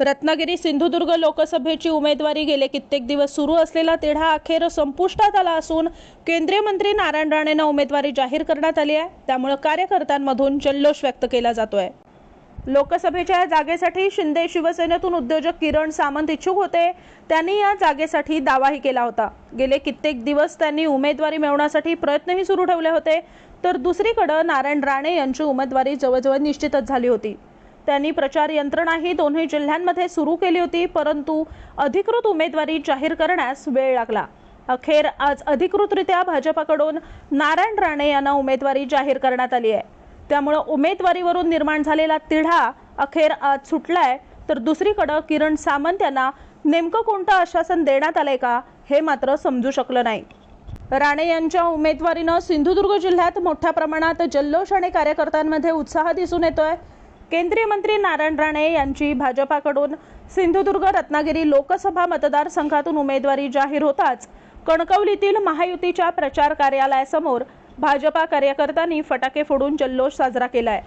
रत्नागिरी सिंधुदुर्ग लोकसभेची उमेदवारी गेले कित्येक दिवस सुरू असलेला तिढा अखेर संपुष्टात आला असून केंद्रीय मंत्री नारायण राणेंना उमेदवारी जाहीर करण्यात आली आहे. त्यामुळे कार्यकर्त्यांमधून जल्लोष व्यक्त केला जातोय. लोकसभेच्या या जागेसाठी शिंदे शिवसेनेतून उद्योजक किरण सामंत इच्छुक होते. त्यांनी या जागेसाठी दावाही केला होता. गेले कित्येक दिवस त्यांनी उमेदवारी मिळवण्यासाठी प्रयत्नही सुरू ठेवले होते. तर दुसरीकडे नारायण राणे यांची उमेदवारी जवळजवळ निश्चितच झाली होती. त्यांनी प्रचार यंत्रणाही दोन्ही जिल्ह्यांमध्ये सुरू केली होती परंतु अधिकृत उमेदवारी जाहीर करण्यास वेळ लागला. अखेर आज अधिकृतरित्या भाजपाकडून नारायण राणे यांना उमेदवारी जाहीर करण्यात आली आहे. त्यामुळं उमेदवारीवरून निर्माण झालेला तिढा अखेर आज सुटलाय. तर दुसरीकडं किरण सामंत यांना नेमकं कोणतं आश्वासन देण्यात आलंय का हे मात्र समजू शकलं नाही. राणे यांच्या उमेदवारीनं सिंधुदुर्ग जिल्ह्यात मोठ्या प्रमाणात जल्लोष आणि कार्यकर्त्यांमध्ये उत्साह दिसून येतोय. केंद्रीय मंत्री नारायण राणे यांची भाजपाकडून सिंधुदुर्ग रत्नागिरी लोकसभा मतदारसंघातून उमेदवारी जाहीर होताच कणकवलीतील महायुतीच्या प्रचार कार्यालयासमोर भाजपा कार्यकर्त्यांनी फटाके फोडून जल्लोष साजरा केलाय.